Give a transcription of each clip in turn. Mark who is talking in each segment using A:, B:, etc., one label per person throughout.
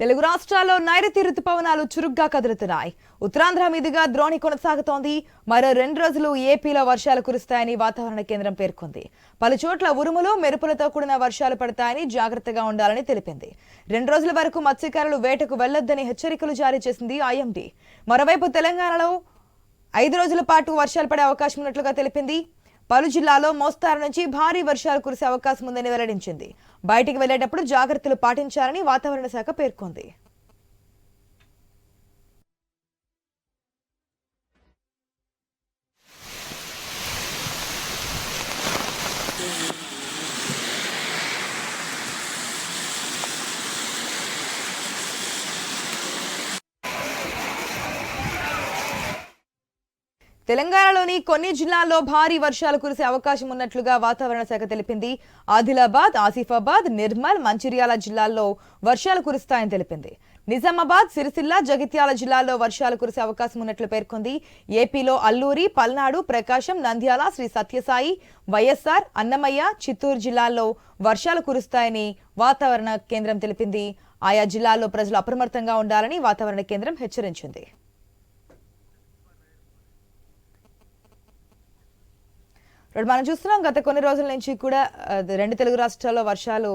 A: తెలుగు రాష్ట్రాల్లో నైరుతి రుతుపవనాలు చురుగ్గా కదులుతున్నాయి. ఉత్తరాంధ్ర మీదుగా ద్రోణి కొనసాగుతోంది. మరో రెండు రోజులు ఏపీలో వర్షాలు కురుస్తాయని వాతావరణ కేంద్రం పేర్కొంది. పలు చోట్ల ఉరుములు మెరుపులతో కూడిన వర్షాలు పడతాయని జాగ్రత్తగా ఉండాలని తెలిపింది. రెండు రోజుల వరకు మత్స్యకారులు వేటకు వెళ్ళొద్దని హెచ్చరికలు జారీ చేసింది ఐఎండీ. మరోవైపు తెలంగాణలో ఐదు రోజుల పాటు వర్షాలు పడే అవకాశం ఉన్నట్లుగా తెలిపింది. పలు జిల్లాలో మోస్తారు నుంచి భారీ వర్షాలు కురిసే అవకాశం ఉందని వెల్లడించింది. బయటికి వెళ్ళేటప్పుడు జాగ్రత్తలు పాటించాలని వాతావరణ శాఖ పేర్కొంది. తెలంగాణలోని కొన్ని జిల్లాల్లో భారీ వర్షాలు కురిసే అవకాశం ఉన్నట్లుగా వాతావరణ శాఖ తెలిపింది. ఆదిలాబాద్ ఆసిఫాబాద్ నిర్మల్ మంచిర్యాల జిల్లాల్లో వర్షాలు కురుస్తాయని తెలిపింది. నిజామాబాద్ సిరిసిల్ల జగిత్యాల జిల్లాల్లో వర్షాలు కురిసే అవకాశం ఉన్నట్లు పేర్కొంది. ఏపీలో అల్లూరి పల్నాడు ప్రకాశం నంద్యాల శ్రీ సత్యసాయి వైఎస్ఆర్ అన్నమయ్య చిత్తూరు జిల్లాల్లో వర్షాలు కురుస్తాయని వాతావరణ కేంద్రం తెలిపింది. ఆయా జిల్లాల్లో ప్రజలు అప్రమత్తంగా ఉండాలని వాతావరణ కేంద్రం హెచ్చరించింది. ఇప్పుడు మనం చూస్తున్నాం గత కొన్ని రోజుల నుంచి కూడా రెండు తెలుగు రాష్ట్రాల్లో వర్షాలు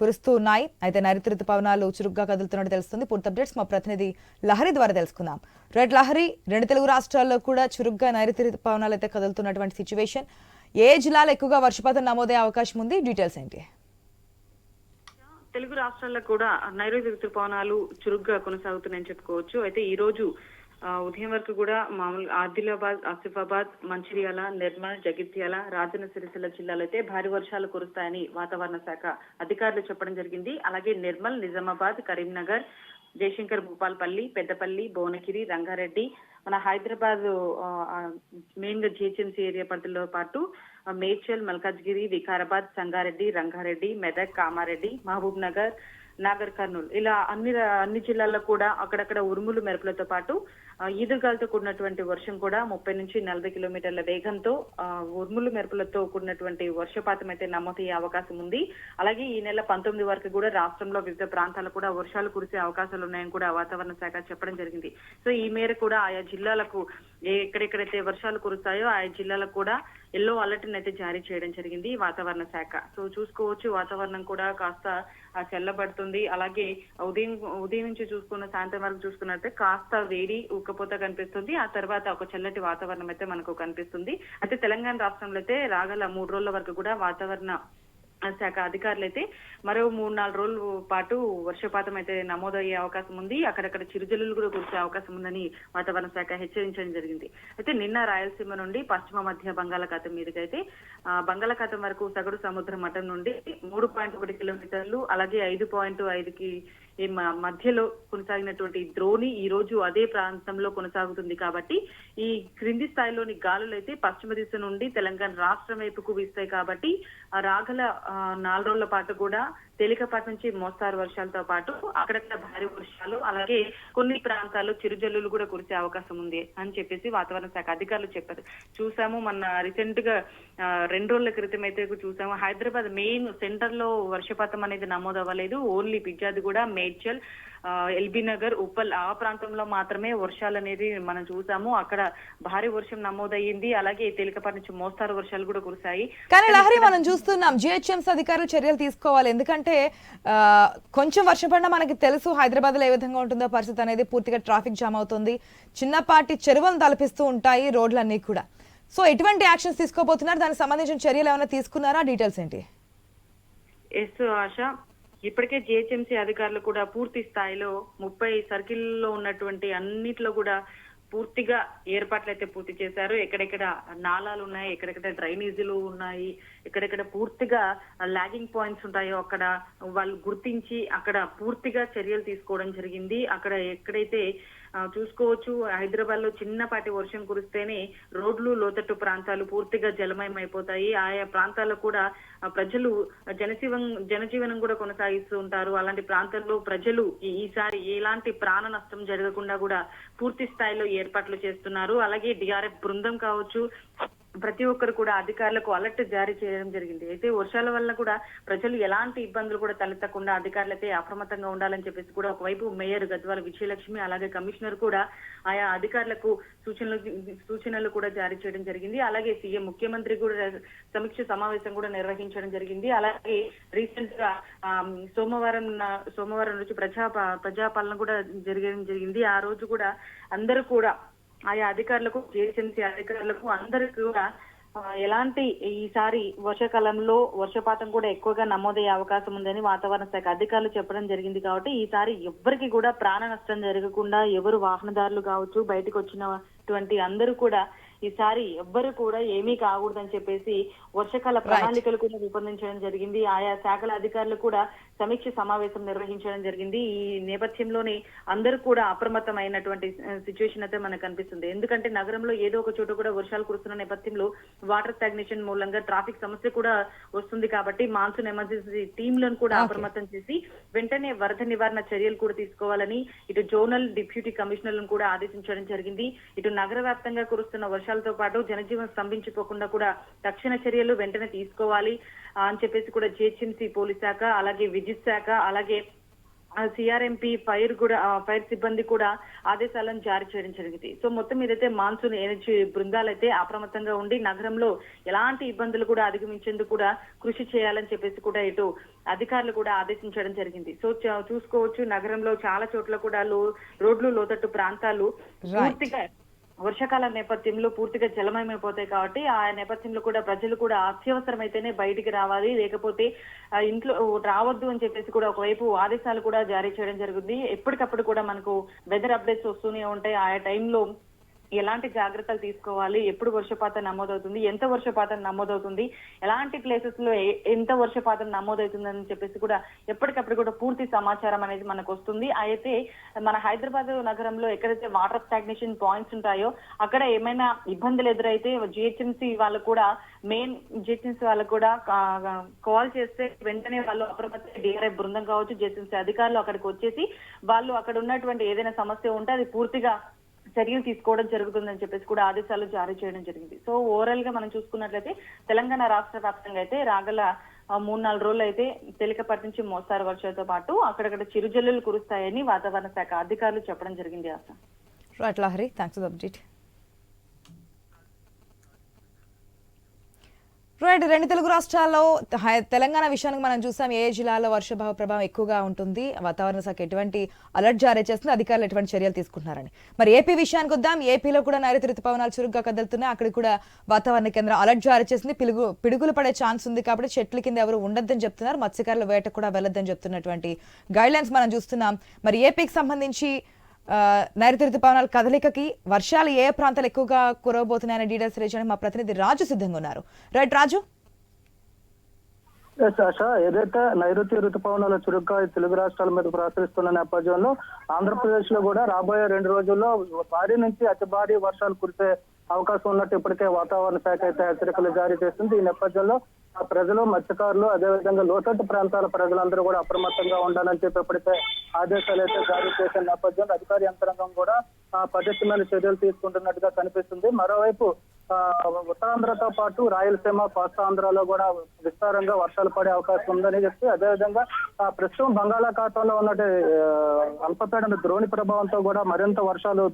A: కురుస్తూ ఉన్నాయి. అయితే నైరుతి ఋతుపవనాలు చురుగ్గా కదులుతున్నట్టు తెలుస్తుంది. పూర్తి అప్డేట్స్ మా ప్రతినిధి లహరి ద్వారా తెలుసుకుందాం. రైట్ లహరి రెండు తెలుగు రాష్ట్రాల్లో కూడా చురుగ్గా నైరుతి ఋతుపవనాలు అయితే కదులుతున్నటువంటి సిచ్యువేషన్ ఏ జిల్లాలో ఎక్కువగా వర్షపాతం నమోదయ్యే అవకాశం ఉంది? డీటెయిల్స్ ఏంటి?
B: తెలుగు రాష్ట్రాల్లో కూడా నైరుతి ఋతుపవనాలు చురుగ్గా కొనసాగుతున్నాయని చెప్పుకోవచ్చు. అయితే ఈ రోజు ఉదయం వరకు కూడా మామూలు ఆదిలాబాద్ ఆసిఫాబాద్ మంచిర్యాల నిర్మల్ జగిత్యాల రాజన్న సిరిసిల్ల జిల్లాలో అయితే భారీ వర్షాలు కురుస్తాయని వాతావరణ శాఖ అధికారులు చెప్పడం జరిగింది. అలాగే నిర్మల్ నిజామాబాద్ కరీంనగర్ జయశంకర్ భూపాల్పల్లి పెద్దపల్లి భువనగిరి రంగారెడ్డి మన హైదరాబాద్ మెయిన్గా జిహెచ్ఎంసీ ఏరియా పరిధిలో పాటు మేచల్ మేడ్చల్ మల్కాజ్గిరి వికారాబాద్ సంగారెడ్డి రంగారెడ్డి మెదక్ కామారెడ్డి మహబూబ్ నగర్ నాగర్ కర్నూలు. ఇలా అన్ని అన్ని జిల్లాల్లో కూడా అక్కడక్కడ ఉరుములు మెరుపులతో పాటు ఈదురుగాలతో కూడినటువంటి వర్షం కూడా ముప్పై నుంచి నలభై కిలోమీటర్ల వేగంతో ఆ, ఉరుములు మెరుపులతో కూడినటువంటి వర్షపాతం అయితే నమోదయ్యే అవకాశం ఉంది. అలాగే ఈ నెల పంతొమ్మిది వరకు కూడా రాష్ట్రంలో వివిధ ప్రాంతాలు కూడా వర్షాలు కురిసే అవకాశాలు ఉన్నాయని కూడా వాతావరణ శాఖ చెప్పడం జరిగింది. సో ఈ మేర కూడా ఆయా జిల్లాలకు ఎక్కడెక్కడైతే వర్షాలు కురుస్తాయో ఆయా జిల్లాలకు కూడా ఎల్లో అలర్ట్ అయితే జారీ చేయడం జరిగింది వాతావరణ శాఖ. సో చూసుకోవచ్చు వాతావరణం కూడా కాస్త చల్లబడుతుంది అలాగే ఉదయం ఉదయం నుంచి చూసుకున్న సాయంత్రం వరకు చూసుకున్నట్టే కాస్త వేడి ఉక్కపోత కనిపిస్తుంది. ఆ తర్వాత ఒక చల్లటి వాతావరణం అయితే మనకు కనిపిస్తుంది. అయితే తెలంగాణ రాష్ట్రంలో అయితే రాగల మూడు రోజుల వరకు కూడా వాతావరణ శాఖ అధికారులు అయితే మరో మూడు నాలుగు రోజుల పాటు వర్షపాతం అయితే నమోదయ్యే అవకాశం ఉంది. అక్కడక్కడ చిరుజల్లులు కూడా కురిసే అవకాశం ఉందని వాతావరణ శాఖ హెచ్చరించడం జరిగింది. అయితే నిన్న రాయలసీమ నుండి పశ్చిమ మధ్య బంగాళాఖాతం మీదకైతే ఆ, బంగాళాఖాతం వరకు సగటు సముద్ర మఠం నుండి మూడు పాయింట్ ఒకటి కిలోమీటర్లు అలాగే ఐదు పాయింట్ ఐదుకి మధ్యలో కొనసాగినటువంటి ద్రోణి ఈ రోజు అదే ప్రాంతంలో కొనసాగుతుంది కాబట్టి ఈ క్రింది స్థాయిలోని గాలులు అయితే పశ్చిమ దిశ నుండి తెలంగాణ రాష్ట్రం వైపుకు వీస్తాయి కాబట్టి ఆ రాగల ఆ, నాలుగు రోజుల పాటు కూడా తేలికపాటి నుంచి మోస్తారు వర్షాలతో పాటు అక్కడక్కడ భారీ వర్షాలు అలాగే కొన్ని ప్రాంతాల్లో చిరుజల్లులు కూడా కురిసే అవకాశం ఉంది అని చెప్పేసి వాతావరణ శాఖ అధికారులు చెప్పారు. చూసాము మన రీసెంట్గా ఆ, రెండు రోజుల క్రితం అయితే చూసాము హైదరాబాద్ మెయిన్ సెంటర్లో వర్షపాతం అనేది నమోదు అవ్వలేదు ఓన్లీ పిజ్జాది కూడా మేడ్చల్ ఎల్బీ నగర్ ఉప్పల్ ఆ ప్రాంతంలో మాత్రమే వర్షాలు అనేది మనం చూసాము. అక్కడ భారీ వర్షం నమోదయ్యింది. అలాగే తేలికపాటి నుంచి మోస్తారు వర్షాలు కూడా కురిశాయి.
A: కానీ లహరి మనం చూస్తున్నాం. జిహెచ్ఎంసీ అధికారులు చర్యలు తీసుకోవాలి. ఎందుకంటే కొంచెం వర్షం పడినా మనకి తెలుసు హైదరాబాద్లో ఏ విధంగా ఉంటుందో పరిస్థితి అనేది పూర్తిగా ట్రాఫిక్ జామ్ అవుతుంది. చిన్నపాటి చెరువులను తలపిస్తూ ఉంటాయి రోడ్లన్నీ కూడా. సో ఎటువంటి యాక్షన్స్ తీసుకోబోతున్నారు? దానికి సంబంధించిన చర్యలు ఏమైనా తీసుకున్నారా? డీటెయిల్స్ ఏంటి?
B: ఎస్ ఆశ. ఇప్పటికే జిహెచ్ఎంసీ అధికారులు కూడా పూర్తి స్థాయిలో ముప్పై సర్కిల్లో ఉన్నటువంటి అన్నిట్లో కూడా పూర్తిగా ఏర్పాట్లు అయితే పూర్తి చేశారు. ఎక్కడెక్కడ నాలాలు ఉన్నాయి ఎక్కడెక్కడ డ్రైనేజీలు ఉన్నాయి ఎక్కడెక్కడ పూర్తిగా లాగింగ్ పాయింట్స్ ఉంటాయో అక్కడ వాళ్ళు గుర్తించి అక్కడ పూర్తిగా చర్యలు తీసుకోవడం జరిగింది. అక్కడ ఎక్కడైతే చూసుకోవచ్చు హైదరాబాద్లో చిన్నపాటి వర్షం కురిస్తేనే రోడ్లు లోతట్టు ప్రాంతాలు పూర్తిగా జలమయం అయిపోతాయి ఆయా ప్రాంతాల్లో కూడా ప్రజలు జనజీవన్ జనజీవనం కూడా కొనసాగిస్తూ ఉంటారు. అలాంటి ప్రాంతాల్లో ప్రజలు ఈ- ఈసారి ఎలాంటి ప్రాణ నష్టం జరగకుండా కూడా పూర్తి స్థాయిలో ఏర్పాట్లు చేస్తున్నారు. అలాగే డిఆర్ఎఫ్ బృందం కావచ్చు ప్రతి ఒక్కరు కూడా అధికారులకు అలర్ట్ జారీ చేయడం జరిగింది. అయితే వర్షాల వల్ల కూడా ప్రజలు ఎలాంటి ఇబ్బందులు కూడా తలెత్తకుండా అధికారులైతే అప్రమత్తంగా ఉండాలని చెప్పేసి కూడా ఒకవైపు మేయర్ గద్వాల విజయలక్ష్మి అలాగే కమిషనర్ కూడా ఆయా అధికారులకు సూచనలు సూచనలు కూడా జారీ చేయడం జరిగింది. అలాగే సీఎం ముఖ్యమంత్రి కూడా సమీక్ష సమావేశం కూడా నిర్వహించడం జరిగింది. అలాగే రీసెంట్గా సోమవారం సోమవారం రోజు ప్రజా ప్రజాపాలన కూడా జరగడం జరిగింది. ఆ రోజు కూడా అందరూ కూడా ఆయా అధికారులకు జిహెచ్ఎంసీ అధికారులకు అందరికి కూడా ఎలాంటి ఈసారి వర్షాకాలంలో వర్షపాతం కూడా ఎక్కువగా నమోదయ్యే అవకాశం ఉందని వాతావరణ శాఖ అధికారులు చెప్పడం జరిగింది కాబట్టి ఈసారి ఎవ్వరికి కూడా ప్రాణ నష్టం జరగకుండా ఎవరు వాహనదారులు కావచ్చు బయటకు వచ్చినటువంటి అందరూ కూడా ఈసారి ఎవ్వరు కూడా ఏమీ కాకూడదని చెప్పేసి వర్షకాల ప్రణాళికలు కూడా రూపొందించడం జరిగింది. ఆయా శాఖల అధికారులు కూడా సమీక్ష సమావేశం నిర్వహించడం జరిగింది. ఈ నేపథ్యంలోనే అందరూ కూడా అప్రమత్తమైనటువంటి సిచ్యువేషన్ అయితే మనకు కనిపిస్తుంది ఎందుకంటే నగరంలో ఏదో ఒక చోట కూడా వర్షాలు కురుస్తున్న నేపథ్యంలో వాటర్ స్టాగ్నేషన్ మూలంగా ట్రాఫిక్ సమస్య కూడా వస్తుంది కాబట్టి మాన్సూన్ ఎమర్జెన్సీ టీంలను కూడా అప్రమత్తం చేసి వెంటనే వరద నివారణ చర్యలు కూడా తీసుకోవాలని ఇటు జోనల్ డిప్యూటీ కమిషనర్లను కూడా ఆదేశించడం జరిగింది. ఇటు నగర వ్యాప్తంగా కురుస్తున్న వర్షాలతో పాటు జనజీవనం స్తంభించిపోకుండా కూడా తక్షణ చర్యలు వెంటనే తీసుకోవాలి. అని చెప్పేసి కూడా జిహెచ్ఎంసీ పోలీస్ శాఖ అలాగే విద్యుత్ శాఖ అలాగే సిఆర్ఎంపీ ఫైర్ కూడా ఫైర్ సిబ్బంది కూడా ఆదేశాలను జారీ చేయడం జరిగింది. సో మొత్తం మీదైతే మాన్సూన్ ఎనర్జీ బృందాలు అయితే అప్రమత్తంగా ఉండి నగరంలో ఎలాంటి ఇబ్బందులు కూడా అధిగమించేందుకు కూడా కృషి చేయాలని చెప్పేసి కూడా ఇటు అధికారులు కూడా ఆదేశించడం జరిగింది. సో చూసుకోవచ్చు నగరంలో చాలా చోట్ల కూడా రోడ్లు లోతట్టు ప్రాంతాలు పూర్తిగా వర్షాకాల నేపథ్యంలో పూర్తిగా జలమయమైపోతాయి కాబట్టి ఆ నేపథ్యంలో కూడా ప్రజలు కూడా అత్యవసరమైతేనే బయటికి రావాలి. లేకపోతే ఇంట్లో రావద్దు అని చెప్పేసి కూడా ఒకవైపు ఆదేశాలు కూడా జారీ చేయడం జరుగుతుంది ఎప్పటికప్పుడు కూడా మనకు వెదర్ అప్డేట్స్ వస్తూనే ఉంటాయి. ఆ టైంలో ఎలాంటి జాగ్రత్తలు తీసుకోవాలి? ఎప్పుడు వర్షపాతం నమోదవుతుంది? ఎంత వర్షపాతం నమోదవుతుంది? ఎలాంటి ప్లేసెస్లో ఎంత వర్షపాతం నమోదవుతుందని చెప్పేసి కూడా ఎప్పటికప్పుడు కూడా పూర్తి సమాచారం అనేది మనకు వస్తుంది అయితే మన హైదరాబాద్ నగరంలో ఎక్కడైతే వాటర్ స్టాగ్నేషన్ పాయింట్స్ ఉంటాయో అక్కడ ఏమైనా ఇబ్బందులు ఎదురైతే జిహెచ్ఎంసీ వాళ్ళు కూడా మెయిన్ జిహెచ్ఎంసీ వాళ్ళు కూడా కాల్ చేస్తే వెంటనే వాళ్ళు అప్రమత్త డిఆర్ఐ బృందం కావచ్చు జిహెచ్ఎంసీ అధికారులు అక్కడికి వచ్చేసి వాళ్ళు అక్కడ ఉన్నటువంటి ఏదైనా సమస్య ఉంటే అది పూర్తిగా చర్యలు తీసుకోవడం జరుగుతుందని చెప్పేసి కూడా ఆదేశాలు జారీ చేయడం జరిగింది. సో ఓవరాల్గా మనం చూసుకున్నట్లయితే తెలంగాణ రాష్ట్ర వ్యాప్తంగా అయితే రాగల మూడు నాలుగు రోజులు అయితే తేలికపాటి నుంచి మోస్తారు వర్షాలతో పాటు అక్కడక్కడ చిరుజల్లులు కురుస్తాయని వాతావరణ శాఖ అధికారులు చెప్పడం జరిగింది Asha.
A: Right Lahari thanks update right రెండు తెలుగు రాష్ట్రాల్లో హై- తెలంగాణ విషయానికి మనం చూసాం ఏ జిల్లాలో వర్షభావ ప్రభావం ఎక్కువగా ఉంటుంది వాతావరణ శాఖ ఎటువంటి అలర్ట్ జారీ చేస్తుంది అధికారులు ఎటువంటి చర్యలు తీసుకుంటున్నారని. మరి ఏపీ విషయానికి వద్దాం ఏపీలో కూడా నైరుతి ఋతుపవనాలు చురుగ్గా కదులుతున్నాయి అక్కడ కూడా వాతావరణ కేంద్రం అలర్ట్ జారీ చేసింది పిలుగు పిడుగులు పడే ఛాన్స్ ఉంది కాబట్టి చెట్ల కింద ఎవరు ఉండొద్దని చెప్తున్నారు మత్స్యకారుల వేట కూడా వెళ్ళొద్దని చెప్తున్నటువంటి గైడ్ లైన్స్ మనం చూస్తున్నాం. మరి ఏపీకి సంబంధించి నైరుతి ఋతుపవనాల కదలికకి వర్షాలు ఏ ప్రాంతాలు ఎక్కువగా కురవబోతున్నాయని డీటెయిల్స్ తెలియజేయడానికి మా ప్రతినిధి రాజు సిద్ధంగా ఉన్నారు. రైట్ రాజు?
C: ఎస్ ఆశ ఏదైతే నైరుతి ఋతుపవనాలు చురుగ్గా తెలుగు రాష్ట్రాల మీద ప్రసరిస్తున్న నేపథ్యంలో ఆంధ్రప్రదేశ్లో కూడా రాబోయే రెండు రోజుల్లో భారీ నుంచి అతి భారీ వర్షాలు కురిసే అవకాశం ఉన్నట్టు ఇప్పటికే వాతావరణ శాఖ అయితే హెచ్చరికలు జారీ చేసింది ఈ నేపథ్యంలో ప్రజలు మత్స్యకారులు అదేవిధంగా లోతట్టు ప్రాంతాల ప్రజలందరూ కూడా అప్రమత్తంగా ఉండాలని చెప్పి ఆదేశాలు అయితే జారీ చేసిన నేపథ్యంలో అధికార యంత్రాంగం కూడా ఆ పటిష్టమైన చర్యలు తీసుకుంటున్నట్టుగా కనిపిస్తుంది. మరోవైపు ఆ, ఉత్తరాంధ్రతో పాటు రాయలసీమ కోస్తాంధ్రలో కూడా విస్తారంగా వర్షాలు పడే అవకాశం ఉందని చెప్పి అదేవిధంగా ఆ, ప్రస్తుతం బంగాళాఖాతంలో ఉన్న అల్పపీడన ద్రోణి ప్రభావంతో కూడా మరింత వర్షాలు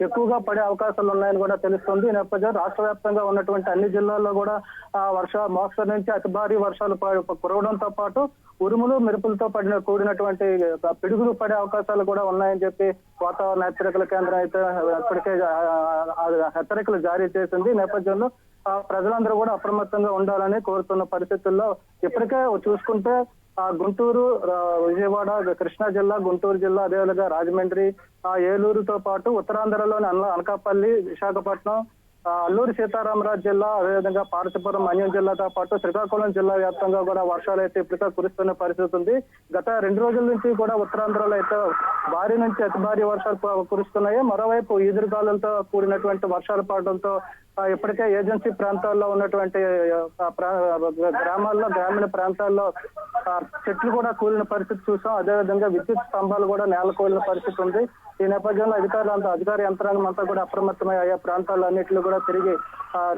C: ఎక్కువగా పడే అవకాశాలు ఉన్నాయని కూడా తెలుస్తుంది. ఈ నేపథ్యంలో రాష్ట్ర వ్యాప్తంగా ఉన్నటువంటి అన్ని జిల్లాల్లో కూడా ఆ వర్ష మోస్తరు నుంచి అతి భారీ వర్షాలు కురవడంతో పాటు ఉరుములు మెరుపులతో పడిన కూడినటువంటి పిడుగులు పడే అవకాశాలు కూడా ఉన్నాయని చెప్పి వాతావరణ హెచ్చరికల కేంద్రం అయితే ఇప్పటికే హెచ్చరికలు జారీ చేసింది. నేపథ్యంలో ఆ, ప్రజలందరూ కూడా అప్రమత్తంగా ఉండాలని కోరుతున్న పరిస్థితుల్లో ఇప్పటికే చూసుకుంటే ఆ గుంటూరు విజయవాడ కృష్ణా జిల్లా గుంటూరు జిల్లా అదేవిధంగా రాజమండ్రి ఆ ఏలూరుతో పాటు ఉత్తరాంధ్రలోని అన- అనకాపల్లి విశాఖపట్నం అల్లూరి సీతారామరాజు జిల్లా అదేవిధంగా పార్వతీపురం మన్యం జిల్లాతో పాటు శ్రీకాకుళం జిల్లా వ్యాప్తంగా కూడా వర్షాలు అయితే ఇప్పటికే కురుస్తున్న పరిస్థితి ఉంది. గత రెండు రోజుల నుంచి కూడా ఉత్తరాంధ్రలో అయితే భారీ నుంచి అతి భారీ వర్షాలు కురుస్తున్నాయి. మరోవైపు ఈదురుగాలులతో కూడినటువంటి వర్షాలు పడడంతో ఇప్పటికే ఏజెన్సీ ప్రాంతాల్లో ఉన్నటువంటి గ్రామాల్లో గ్రామీణ ప్రాంతాల్లో చెట్లు కూడా కూలిన పరిస్థితి చూసాం. అదేవిధంగా విద్యుత్ స్తంభాలు కూడా నేల కూలిన పరిస్థితి ఉంది. ఈ నేపథ్యంలో అధికారులు అంతా అధికార యంత్రాంగం అంతా కూడా అప్రమత్తమై ఆయా ప్రాంతాలన్నింటిలో కూడా తిరిగి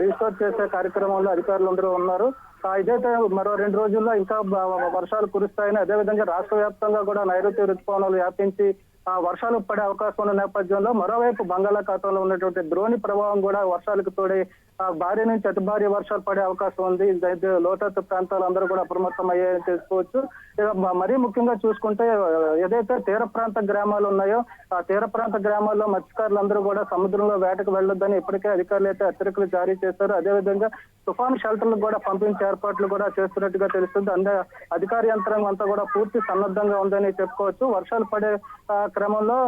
C: రీస్టోర్ చేసే కార్యక్రమంలో అధికారులు అందరూ ఉన్నారు. ఇదైతే మరో రెండు రోజుల్లో ఇంకా వర్షాలు కురుస్తాయని అదేవిధంగా రాష్ట్ర వ్యాప్తంగా కూడా నైరుతి రుతుపవనాలు వ్యాపించి ఆ వర్షాలు పడే అవకాశం ఉన్న నేపథ్యంలో మరోవైపు బంగాళాఖాతంలో ఉన్నటువంటి ద్రోణి ప్రభావం కూడా వర్షాలకు తోడే భారీ నుంచి అతి భారీ వర్షాలు పడే అవకాశం ఉంది. అయితే లోతట్టు ప్రాంతాలు అందరూ కూడా అప్రమత్తం అయ్యాయని తెలుసుకోవచ్చు మరీ ముఖ్యంగా చూసుకుంటే ఏదైతే తీర ప్రాంత గ్రామాలు ఉన్నాయో ఆ తీర ప్రాంత గ్రామాల్లో మత్స్యకారులందరూ కూడా సముద్రంలో వేటకు వెళ్ళొద్దని ఇప్పటికే అధికారులు అయితే హెచ్చరికలు జారీ చేశారు. అదేవిధంగా తుఫాను షెల్టర్లకు కూడా పంపించే ఏర్పాట్లు కూడా చేస్తున్నట్టుగా తెలుస్తుంది. అందే అధికార యంత్రాంగం అంతా కూడా పూర్తి సన్నద్ధంగా ఉందని చెప్పుకోవచ్చు. వర్షాలు పడే క్రమంలో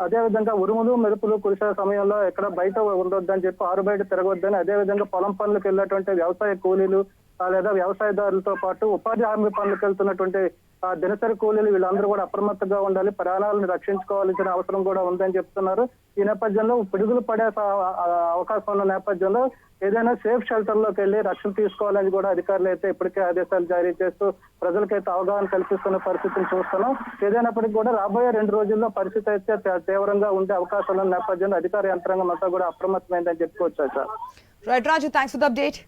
C: అదే విధంగా ఉరుములు మెరుపులు కురిసే సమయంలో ఎక్కడ బయట ఉండొద్దని చెప్పి ఆరు బయట తిరగొద్దని అదే విధంగా పొలం పనులకు వెళ్ళినటువంటి వ్యవసాయ కూలీలు లేదా వ్యవసాయదారులతో పాటు ఉపాధి హామీ పనులకు వెళ్తున్నటువంటి దినసరి కూలీలు వీళ్ళందరూ కూడా అప్రమత్తంగా ఉండాలి ప్రాణాలను రక్షించుకోవాల్సిన అవసరం కూడా ఉందని చెప్తున్నారు. ఈ నేపథ్యంలో పిడుగులు పడే అవకాశం ఉన్న నేపథ్యంలో ఏదైనా సేఫ్ షెల్టర్లోకి వెళ్ళి రక్షణ తీసుకోవాలని కూడా అధికారులు అయితే ఇప్పటికే ఆదేశాలు జారీ చేస్తూ ప్రజలకైతే అవగాహన కల్పిస్తున్న పరిస్థితిని చూస్తున్నాం. ఏదైనప్పటికీ కూడా రాబోయే రెండు రోజుల్లో పరిస్థితి అయితే తీవ్రంగా ఉండే అవకాశాలు ఉన్న నేపథ్యంలో అధికార యంత్రాంగం అంతా కూడా అప్రమత్తమైందని చెప్పుకోవచ్చు sir.
A: Right Raju thanks for the update